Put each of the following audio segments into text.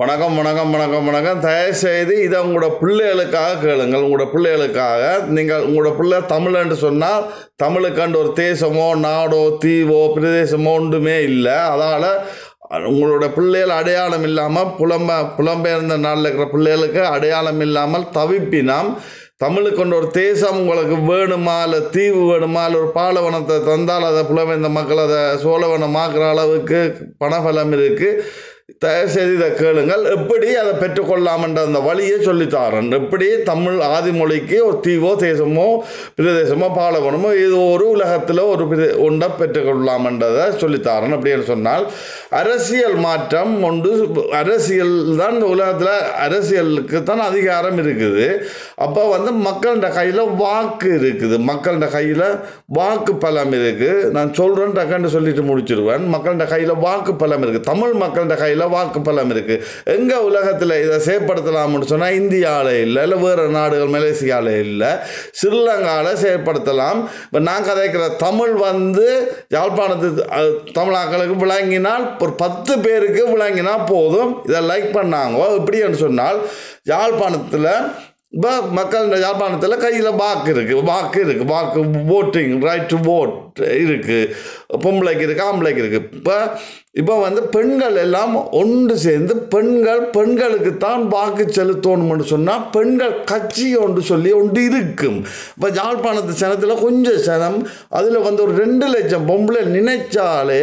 வணக்கம் வணக்கம் வணக்கம் வணக்கம். தயவுசெய்து இதை உங்களோட பிள்ளைகளுக்காக கேளுங்கள். உங்களோட பிள்ளைகளுக்காக. நீங்கள் உங்களோட பிள்ளை தமிழ்ன்னு சொன்னால் தமிழுக்காண்டு ஒரு தேசமோ நாடோ தீவோ பிரதேசமோ ஒன்றுமே இல்லை. அதால் உங்களோட பிள்ளைகள் அடையாளம் இல்லாமல் புலம்ப புலம்பெயர்ந்த நாளில் இருக்கிற பிள்ளைகளுக்கு அடையாளம் இல்லாமல் தவிப்பினாம் தமிழுக்கு கொண்ட ஒரு தேசம் உங்களுக்கு வேணுமா? இல்லை தீவு வேணுமா? இல்லை ஒரு பாலைவனத்தை தந்தால் அதை புலம்பெயர்ந்த மக்கள் அதை சோழவனம் ஆக்குற அளவுக்கு பணபலம் இருக்குது தயவுசெய்து இதை கேளுங்கள். எப்படி அதை பெற்றுக்கொள்ளாமன்ற அந்த வழியை சொல்லித்தாரன். எப்படி தமிழ் ஆதிமொழிக்கு ஒரு தீவோ தேசமோ பிரதேசமோ பாலகுணமோ இது ஒரு உலகத்தில் ஒரு பிர- ஒன்றை பெற்றுக்கொள்ளலாமன்றதை சொல்லித்தாரன் அப்படின்னு சொன்னால் அரசியல் மாற்றம் ஒன்று அரசியல் தான் இந்த உலகத்தில் அரசியலுக்கு தான் அதிகாரம் இருக்குது. அப்போ வந்து மக்கள்கிட்ட கையில் வாக்கு இருக்குது. மக்கள்கிட்ட கையில் வாக்கு பலம் இருக்குது நான் சொல்கிறேன் டக்குன்னு சொல்லிட்டு முடிச்சிருவேன். மக்கள்கிட்ட கையில் வாக்கு பலம் இருக்குது தமிழ் மக்கள்கிட்ட கையில் வாக்கு பலம் இருக்குது எங்கே உலகத்தில் இதை செயற்படுத்தலாம்னு சொன்னால் இந்தியாவில் இல்லை இல்லை வேறு நாடுகள் மலேசியாவில் இல்லை ஸ்ரீலங்காவில் செயற்படுத்தலாம். இப்போ நான் கதைக்கிற தமிழ் வந்து யாழ்ப்பாணத்து தமிழாக்களுக்கு விளங்கினால் ஒரு பத்து பேருக்கு விளங்கினா போதும். இதை லைக் பண்ணாங்க. இப்படின்னு சொன்னால் யாழ்ப்பாணத்தில் இப்போ மக்கள் இந்த யாழ்ப்பாணத்தில் கையில் வாக்கு இருக்குது வாக்கு இருக்குது வாக்கு ஓட்டிங் ரைட் டு ஓட் இருக்குது பொம்பளைக்கு இருக்குது ஆம்பளைக்கு இருக்குது இப்போ இப்போ வந்து பெண்கள் எல்லாம் ஒன்று சேர்ந்து பெண்கள் பெண்களுக்கு தான் வாக்கு செலுத்தணும்னு சொன்னால் பெண்கள் கட்சி ஒன்று சொல்லி ஒன்று இருக்கும். இப்போ யாழ்ப்பாணத்து சனத்தில் கொஞ்சம் சனம் அதில் வந்து ஒரு ரெண்டு லட்சம் பொம்பளை நினைச்சாலே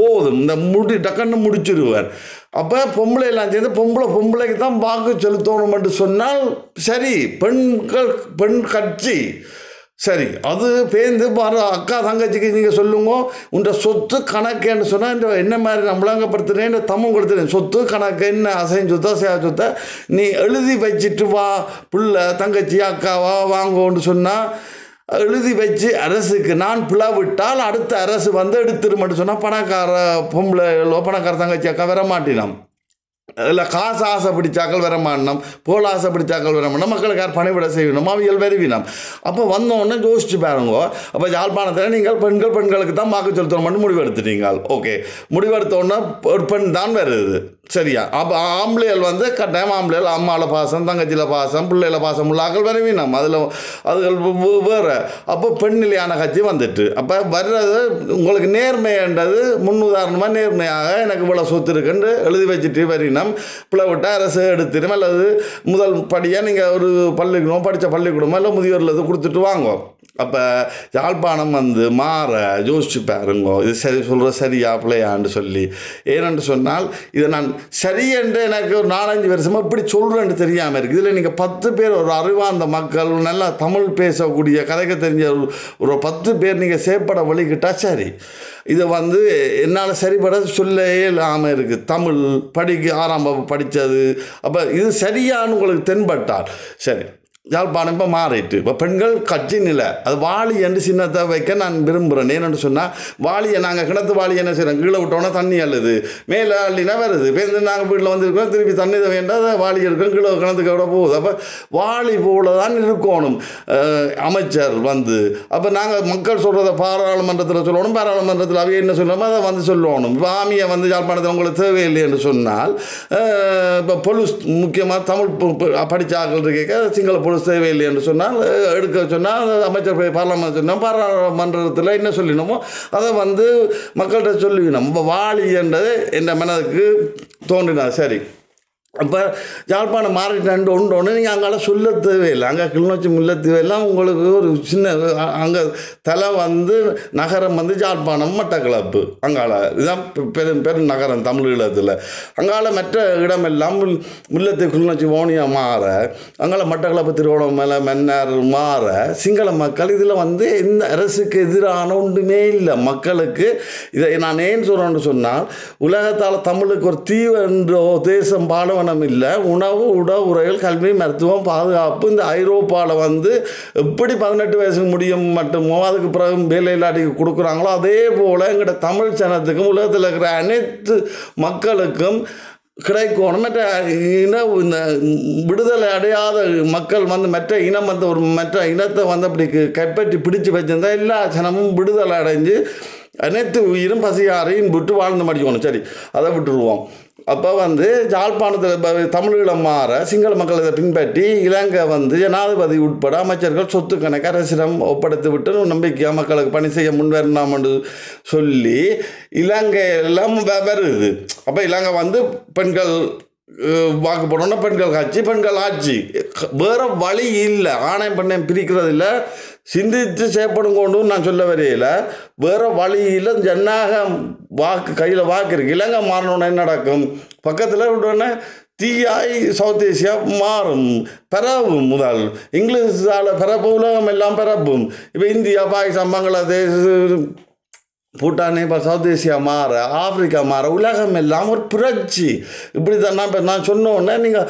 போதும். இந்த முடி டக்குன்னு முடிச்சிருவார் அப்போ பொம்பளை எல்லாம் சேர்ந்து பொம்பளை பொம்பளைக்கு தான் வாக்கு செலுத்தணும்னு சொன்னால் சரி பெண்கள் பெண் கட்சி சரி அது பேர்ந்து பாரு அக்கா தங்கச்சிக்கு நீங்கள் சொல்லுங்க உன்ற சொத்து கணக்குன்னு சொன்னால் இந்த என்ன மாதிரி நான் இந்த தமிழ் கொடுத்துறேன் சொத்து கணக்கு என்ன அசைன் சொத்தா சேவ சொத்தை நீ எழுதி வச்சிட்டு வா புள்ள தங்கச்சி அக்காவா வாங்கோன்னு சொன்னால் எழுதி வச்சு அரசுக்கு நான் பிளவிட்டால் அடுத்த அரசு வந்து எடுத்துருமென்னு சொன்னால் பணக்கார பொம்பளை பணக்கார தங்கச்சி அக்கா வர மாட்டினோம் இல்லை காசு ஆசை பிடிச்சாக்கள் வர மாட்டோம் போல் ஆசை பிடிச்சாக்கள் வர மாட்டோம் மக்களுக்கு யார் பணிவிட செய்யணும். அவியல் வருவினம் அப்போ வந்தோடனே யோசிச்சு பாருங்க. அப்போ யாழ்ப்பாணத்தில் நீங்கள் பெண்கள் பெண்களுக்கு தான் வாக்கு செலுத்தணும்னு முடிவு எடுத்துட்டீங்க ஓகே. முடிவெடுத்தோடனே ஒரு பெண் தான் வருது. சரியா? அப்போ ஆம்பளைகள் வந்து கட்டாயம் ஆம்பளைகள் அம்மாவில் பாசம் தங்கச்சியில் பாசம் பிள்ளையில பாசம் உள்ளாக்கள் வருவினம் அதில் அதுகள் வேறு. அப்போ பெண் நிலையான கட்சி வந்துட்டு. அப்போ வர்றது உங்களுக்கு நேர்மைன்றது முன்னுதாரணமாக நேர்மையாக எனக்கு இவ்வளோ சொத்து இருக்குன்னு எழுதி வச்சுட்டு வரினம் பிளவிட்ட அரசு எடுத்துடும் அல்லது முதல் படியாக நீங்கள் ஒரு பள்ளிக்கூடம் படித்த பள்ளிக்கூடமோ இல்லை முதியோரில் இது கொடுத்துட்டு வாங்க. அப்போ யாழ்ப்பாணம் வந்து மாற யோசிச்சு பாருங்கோ. இது சரி சொல்கிற சரியா பிள்ளையான்னு சொல்லி. ஏனென்று சொன்னால் இதை நான் சரி என்று எனக்கு ஒரு நாலஞ்சு வருஷமாக இப்படி சொல்கிறேன்னு தெரியாமல் இருக்குது இதில் நீங்கள் பத்து பேர் ஒரு அறிவார்ந்த மக்கள் நல்லா தமிழ் பேசக்கூடிய கதைக்க தெரிஞ்ச ஒரு ஒரு பத்து பேர் நீங்கள் சேப்பட வழிகிட்டால் சரி. இதை வந்து என்னால் சரிபட சொல்லவே இல்லாமல் இருக்குது தமிழ் படிக்க ஆறாம் வகுப்பு படித்தது அப்போ இது சரியான்னு உங்களுக்கு தென்பட்டால் சரி. யாழ்ப்பாணம் இப்போ மாறிட்டு. இப்போ பெண்கள் கட்சி நிலை. அது வாளி என்று சின்னத்தை வைக்க நான் விரும்புகிறேன் ஏன்னு சொன்னால் வாளியை நாங்கள் கிணத்து வாளி என்ன செய்கிறோம் கீழே விட்டோன்னா தண்ணி அள்ளுது. மேலே அள்ளினா வருது. இப்போ நாங்கள் வீட்டில் வந்திருக்கோம் திருப்பி தண்ணி வேண்டாம் அதை வாளி இருக்கும் கீழே கிணத்துக்கு விட போகுது? அப்போ வாளி போல தான் இருக்கணும் அமைச்சர் வந்து. அப்போ நாங்கள் மக்கள் சொல்கிறத பாராளுமன்றத்தில் சொல்லணும் பாராளுமன்றத்தில் அவைய என்ன சொல்லணுமோ அதை வந்து சொல்லணும். இப்போ ஆமியை வந்து யாழ்ப்பாணத்தில் உங்களுக்கு தேவையில்லை என்று சொன்னால் இப்போ பொலிஸ் முக்கியமாக தமிழ் பு- ஆக்கள் இருக்க சிங்கள பொலிஸ் தேவையில்லை என்று சொன்னால் எடுக்க சொன்னால் அமைச்சர் போய் பார்லமெண்ட் சொன்னால் பாராளுமன்றத்தில் என்ன சொல்லினோமோ அதை வந்து மக்கள்கிட்ட சொல்லி நம்ம வாழி என்றது என் மனதுக்கு தோன்றினார். சரி. அப்போ யாழ்ப்பாணம் மாறிட்டேன் ஒன்று ஒன்று நீங்கள் அங்கால சொல்ல தேவையில்லை. அங்கே கிளிநொச்சி முல்லை தேவையில்லாம் உங்களுக்கு ஒரு சின்ன அங்கே தலை வந்து நகரம் வந்து யாழ்ப்பாணம் மட்டக்கிளப்பு அங்கால. இதுதான் பெ- பெரும் பெரும் நகரம் தமிழ் ஈழத்தில். அங்கால மற்ற இடமெல்லாம் முல் முல்லத்து கிளிநொச்சி ஓனியா மாற அங்கால மட்டக்களப்பு திருவோணமலை மன்னார் மாற சிங்கள மக்கள் இதில் வந்து இந்த அரசுக்கு எதிரான ஒன்றுமே இல்லை. மக்களுக்கு இதை நான் ஏன் சொல்கிறேன்னு சொன்னால் உலகத்தால் தமிழுக்கு ஒரு தீவு என்றோ தேசம் பாடவனம் இல்லை. உணவு உட உரைகள் கல்வி மருத்துவம் பாதுகாப்பு இந்த ஐரோப்பாவில் வந்து எப்படி பதினெட்டு வயசுக்கு முடியும் மட்டுமோ அதுக்கு பிறகு வேலை இல்லாட்டிக்கு கொடுக்குறாங்களோ அதே போல் எங்கள்கிட்ட தமிழ் சனத்துக்கும் உலகத்தில் இருக்கிற அனைத்து மக்களுக்கும் கிடைக்கணும். மற்ற இன இந்த விடுதலை அடையாத மக்கள் வந்து மற்ற இனம் வந்து ஒரு மற்ற இனத்தை வந்து அப்படி க- கைப்பற்றி பிடிச்சு வச்சிருந்தா எல்லா ஜனமும் விடுதலை அடைஞ்சு அனைத்து உயிரும் பசியாரையும் விட்டு வாழ்ந்து மடிக்கணும். சரி அதை விட்டுருவோம். அப்போ வந்து யாழ்ப்பாணத்தில் தமிழீழம் மாற சிங்கள மக்கள் இதை பின்பற்றி இலங்கை வந்து ஜனாதிபதி உட்பட அமைச்சர்கள் சொத்து கணக்கு அரசிடம் ஒப்படைத்து விட்டு நம்பிக்கையாக மக்களுக்கு பணி செய்ய முன்வரலாம் என்று சொல்லி இலங்கை எல்லாம் வருது. அப்போ இலங்கை வந்து பெண்கள் வாக்கு போடணும்னா பெண்கள் காட்சி பெண்கள் ஆட்சி. வேறு வழி இல்லை. ஆணையம் பெண்ணையும் பிரிக்கிறது இல்லை சிந்தித்து செயற்படும் கொண்டு நான் சொல்ல வரையில வேறு வழியில் ஜன்னாக வாக்கு கையில் வாக்கு இருக்கு. இலங்கை மாறணும்னா என்ன நடக்கும்? பக்கத்தில் உடனே தீயாய் சவுத் ஏசியா மாறும் பரவும் முதல். இங்கிலீஷால் பரப்பு உலகம் எல்லாம் பரப்பும் இப்போ இந்தியா பாகிஸ்தான் பங்களாதேஷ் பூட்டானே இப்போ சவுத் ஏசியா மாற ஆப்பிரிக்கா மாற உலகம் எல்லாம் ஒரு புரட்சி. இப்படி தான் நான் இப்போ நான் சொன்னோன்னே நீங்கள்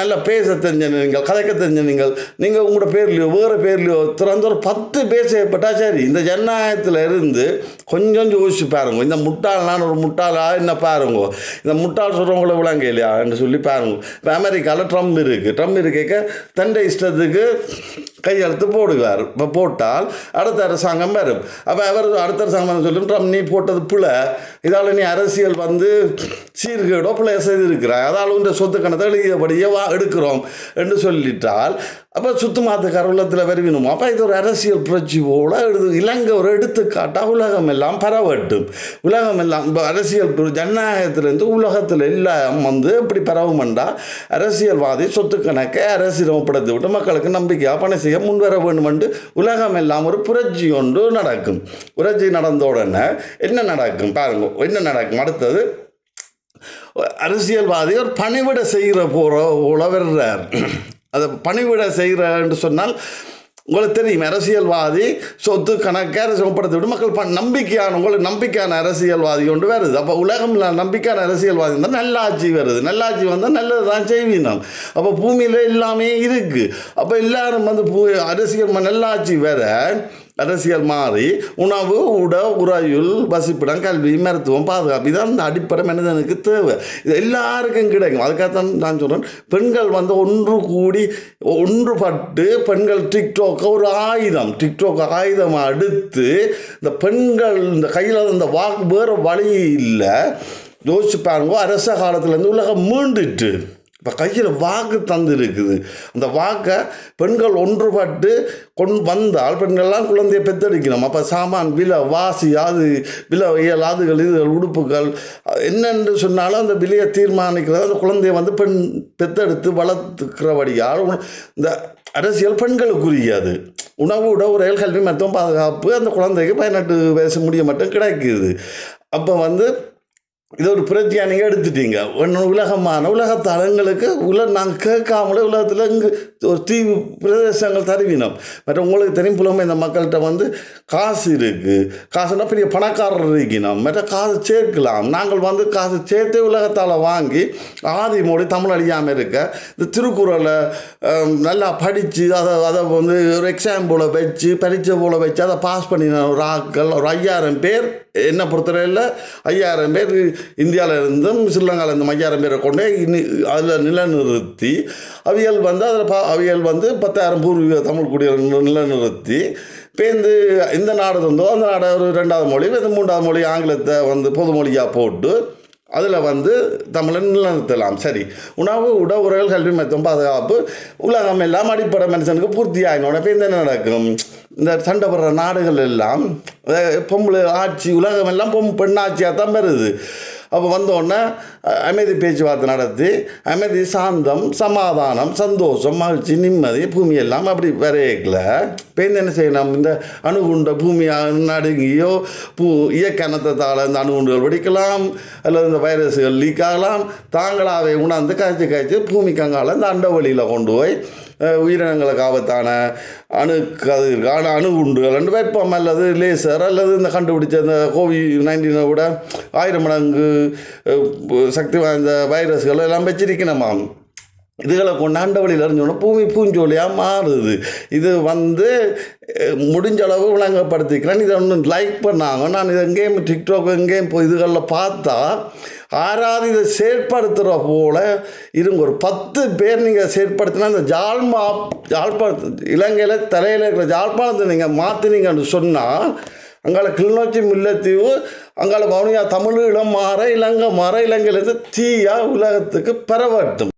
நல்லா பேச தெரிஞ்ச நீங்கள் கதைக்க தெரிஞ்ச நீங்கள் நீங்கள் உங்களோட பேர்லையோ வேறு பேர்லையோ திறந்த ஒரு பத்து பேர் செய்யப்பட்டா சரி. இந்த ஜனநாயகத்தில் இருந்து கொஞ்சம் யோசிச்சு பாருங்க. இந்த முட்டாள் நான் ஒரு முட்டாளா என்ன பாருங்க? இந்த முட்டாள் சொல்கிறவங்கள விளங்க இல்லையா என்று சொல்லி பாருங்க. இப்போ அமெரிக்காவில் ட்ரம்ப் இருக்குது ட்ரம்ப் இருக்க தண்டை இஷ்டத்துக்கு கையெழுத்து போடுவார் இப்போ போட்டால் அடுத்த அரசாங்கம் வரும். அப்போ அவர் அடுத்த அரசாங்கம் சொல்லி ட்ரம்ப் நீ போட்டது பிள்ளை இதால் நீ அரசியல் வந்து சீர்கேடோ பிள்ளை செய்திருக்கிறாய். அதால் இந்த சொத்து கணத்தை எழுதியபடியே வா எடுக்கிறோம் என்று சொல்லிட்டால் அப்போ சுத்து கருவலத்தில் வருவினும். அப்போ இது ஒரு அரசியல் புரட்சி போல எழுது. இலங்கை ஒரு எடுத்துக்காட்டாக உலகம் எல்லாம் பரவட்டும். உலகம் எல்லாம் இப்போ அரசியல் ஜனநாயகத்திலேருந்து உலகத்தில் எல்லாம் வந்து இப்படி பரவுமெண்டா அரசியல்வாதி சொத்து கணக்கை அரசியல் விட்டு மக்களுக்கு நம்பிக்கையாக பணம் செய்ய முன்வர வேண்டும் உலகம் எல்லாம் ஒரு புரட்சி ஒன்று நடக்கும். புரட்சி நடந்த உடனே என்ன நடக்கும்? பாருங்க என்ன நடக்கும்? அடுத்தது அரசியல்வாதி ஒரு பணிவிட செய்கிற போகிற உழவர்றார் அதை பணிவிட செய்கிறன்னு சொன்னால் உங்களுக்கு தெரியும் அரசியல்வாதி சொத்து கணக்கை அரசியல்படுத்தி விட்டு மக்கள் ப நம்பிக்கையான உங்களுக்கு நம்பிக்கையான அரசியல்வாதி கொண்டு வருது. அப்போ உலகம்ல நம்பிக்கையான அரசியல்வாதி இருந்தால் நல்லாட்சி வருது. நல்லாட்சி வந்தால் நல்லது தான் செய்வீனம் அப்போ பூமியில் எல்லாமே இருக்குது அப்போ எல்லாரும் வந்து பூ அரசியல் நல்லாட்சி வேறு அரசியல் மாறி உணவு உட உறையுள் வசிப்பிடம் கல்வி மருத்துவம் பாதுகாப்பு இதான் அந்த அடிப்படை மனிதனுக்கு தேவை. இது எல்லாருக்கும் கிடைக்கும். அதுக்காகத்தான் நான் சொல்கிறேன் பெண்கள் வந்து ஒன்று கூடி ஒன்றுபட்டு பெண்கள் டிக்டாக்கை ஒரு ஆயுதம். டிக்டாக் ஆயுதமாக அடுத்து இந்த பெண்கள் இந்த கையில் இந்த வாக்கு வேறு வழி இல்லை. யோசிச்சு பாருங்க அரச காலத்துலேருந்து உலகம் மீண்டுட்டு இப்போ கையில் வாக்கு தந்துருக்குது. அந்த வாக்கை பெண்கள் ஒன்றுபட்டு கொண் வந்தால் பெண்கள்லாம் குழந்தையை பெத்தெடுக்கணும் அப்போ சாமான் விலை வாசி அது விலை இயலாதுகள் இதுகள் உடுப்புகள் என்னென்று சொன்னாலும் அந்த விலையை தீர்மானிக்கிறது. அந்த குழந்தையை வந்து பெண் பெத்தெடுத்து வளர்த்துக்கிறபடியால் உண- இந்த அரசியல் பெண்களுக்குரியாது உணவு உடவு ரயில் கல்வி மருத்துவம் பாதுகாப்பு அந்த குழந்தைக்கு பதினெட்டு வயசு முடிய மட்டும் கிடைக்குது. அப்போ வந்து இது ஒரு புரட்சியாக நீங்கள் எடுத்துட்டீங்க. ஒன்று உலகமான உலக தளங்களுக்கு உல நாங்கள் கேட்காமலே உலகத்தில் இங்கே ஒரு தீவு பிரதேசங்கள் தருவினோம். மற்ற உங்களுக்கு தெரியும் புலமை இந்த மக்கள்கிட்ட வந்து காசு இருக்குது காசுனா பெரிய பணக்காரர் இருக்கணும். மற்ற காசு சேர்க்கலாம். நாங்கள் வந்து காசு சேர்த்தே உலகத்தால் வாங்கி ஆதி மொழி தமிழ் அழியாமல் இருக்க இந்த திருக்குறளை நல்லா படித்து அதை அதை வந்து ஒரு எக்ஸாம் போல் வச்சு பரீட்சை போல் வச்சு அதை பாஸ் பண்ணின ஒரு ஆட்கள் ஒரு ஐயாயிரம் பேர் என்னை பொறுத்தவரையில் ஐயாயிரம் பேர் இந்தியாவில் இருந்தும் ஸ்ரீலங்காவில் இருந்தும் ஐயாயிரம் பேரை கொண்டு அதில் நிலைநிறுத்தி அவியல் வந்து அதில் பா அவியல் வந்து பத்தாயிரம் பூர்வீக தமிழ் குடிகள் நிலைநிறுத்தி பேருந்து இந்த நாடு இருந்தோ அந்த நாடு ஒரு ரெண்டாவது மொழி இந்த மூன்றாவது மொழி ஆங்கிலத்தை வந்து பொது மொழியாக போட்டு அதில் வந்து தமிழை நிலநிறுத்தலாம். சரி. உணவு உட உறவுகள் கல்வி மருத்துவம் பாதுகாப்பு உலகம் எல்லாம் அடிப்படை மனுஷனுக்கு பூர்த்தி ஆகினோட இப்போ என்ன நடக்கும்? இந்த சண்டை போடுற நாடுகள் எல்லாம் பொம்பளை ஆட்சி உலகம் எல்லாம் பொம் பெண்ணாட்சியாக தான் வருது. அப்போ வந்தோடனே அமைதி பேச்சுவார்த்தை நடத்தி அமைதி சாந்தம் சமாதானம் சந்தோஷம் மகிழ்ச்சி நிம்மதி பூமி எல்லாம் அப்படி வரையக்கல. இப்போ என்ன செய்யணும்? இந்த அணுகுண்ட பூமியாக நடுங்கியோ பூ இயக்கணத்தால் இந்த அணுகுண்டுகள் வெடிக்கலாம் அல்லது இந்த வைரஸ்கள் லீக் ஆகலாம். தாங்களாகவே உணர்ந்து காய்ச்சி காய்ச்சி பூமி அங்கால இந்த அண்டவழியில் கொண்டு போய் உயிரினங்களுக்கு ஆபத்தான அணு கதிர்கான அணு குண்டுகள் ரெண்டு வேட்பம் அல்லது லேசர் அல்லது இந்த கண்டுபிடிச்ச இந்த கோவிட் நைன்டீனை விட ஆயிரம் மடங்கு சக்தி வாய்ந்த வைரஸ்கள் எல்லாம் வச்சிருக்கணுமாம் இதுகளை கொண்டாண்ட வழியில் அறிஞ்சோன்னா பூமி பூஞ்சோலியாக மாறுது. இது வந்து முடிஞ்ச அளவு விளங்கப்படுத்திக்கிறேன் இதை ஒன்று லைக் பண்ணாங்க. நான் இது எங்கேயும் டிக்டாக் எங்கேயும் போய் இதுகளில் பார்த்தா ஆறாவது இதை செயற்படுத்துகிற போல இருங்க. ஒரு பத்து பேர் நீங்கள் செயற்படுத்தினா இந்த ஜாழ்மா ஜாழ்ப்பாணத்து இலங்கையில் தலையில் இருக்கிற ஜாழ்ப்பாணத்தை நீங்கள் மாற்றினீங்கன்னு சொன்னால் அங்கால கிளிநொச்சி முல்லைத்தீவு அங்கால வவுனியா தமிழீழம் மாற இலங்கை மாற இலங்கையிலேருந்து தீயா உலகத்துக்கு பரவட்டும்.